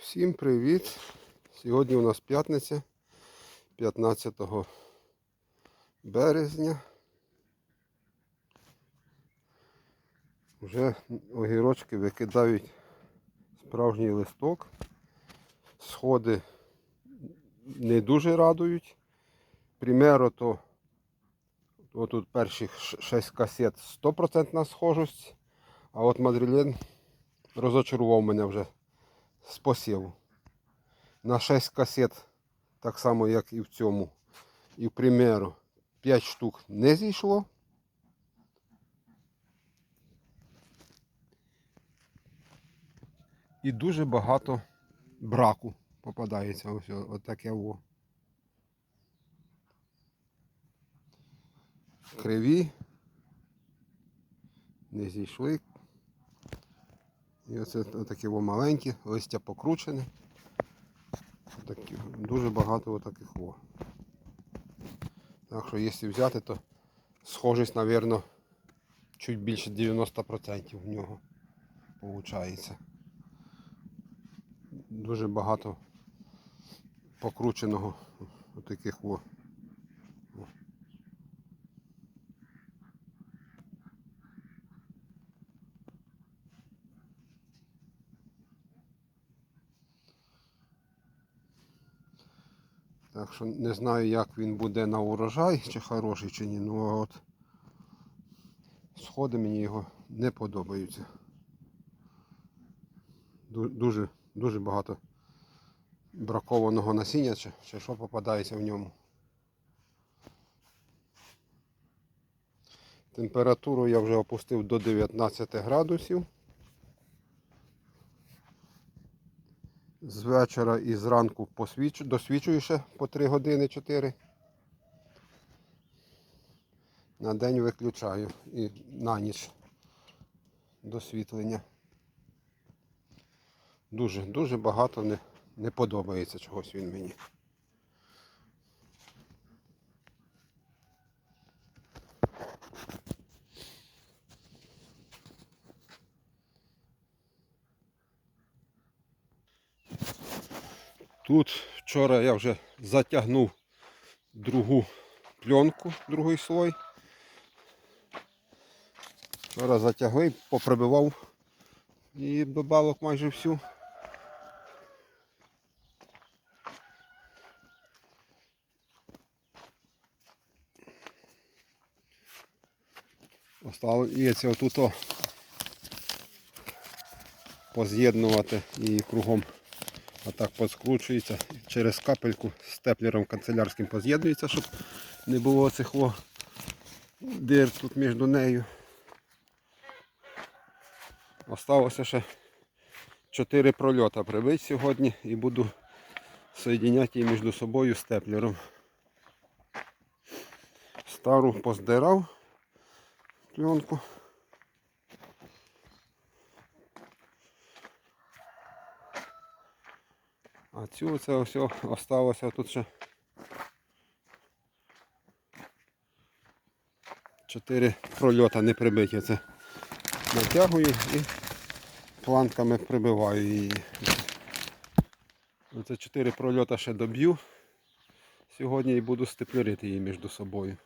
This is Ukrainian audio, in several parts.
Всім привіт! Сьогодні у нас п'ятниця 15 березня. Вже огірочки викидають справжній листок. Сходи не дуже радують. Примеру, то отут перших 6 касет 100% схожість, а от Мадрилен розочарував мене вже з посіву. На 6 касет, так само як і в цьому. І, в примеру, 5 штук не зійшло. І дуже багато браку попадається. Ось отаке во. Криві. Не зійшли. І оце такі маленькі, листя покручене. Такі, дуже багато отаких во. Так що якщо взяти, то схожість, мабуть, чуть більше 90% в нього виходить. Дуже багато покрученого таких во. Так що не знаю, як він буде на урожай, чи хороший, чи ні. Ну от сходи мені його не подобаються. Дуже, дуже багато бракованого насіння, чи, чи що попадається в ньому. Температуру я вже опустив до 19 градусів. З вечора і зранку посвіч... досвічую ще по 3 години 4. На день виключаю і на ніч досвітлення. Дуже, дуже багато не, не подобається чогось він мені. Тут вчора я вже затягнув другу пленку, другий слой. Вчора затягли, поприбивав і добавок майже всю. Остається отут поз'єднувати і кругом отак поскручується. Через капельку з теплером канцелярським поз'єднується, щоб не було цих о дир тут між нею. Осталося ще 4 прольота прибити сьогодні і буду соєдиняти її між собою з степлером. Стару поздирав пленку. А цю це ось осталося тут ще. Чотири прольота не прибиті. Це натягую і планками прибиваю її. Оце чотири прольота ще доб'ю сьогодні і буду степлерити її між собою.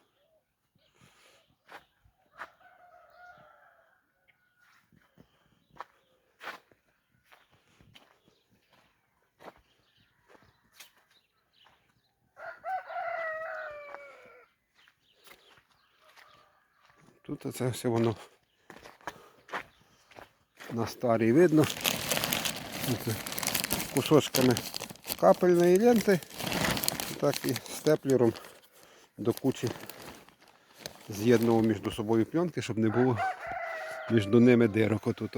Тут це все воно на старій видно. Оце кусочками капельної ленти, так і степлером до кучі з'єднував між собою пленки, щоб не було між ними дирок отут.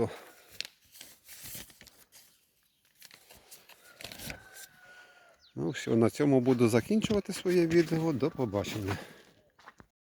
Ну все, на цьому буду закінчувати своє відео. До побачення.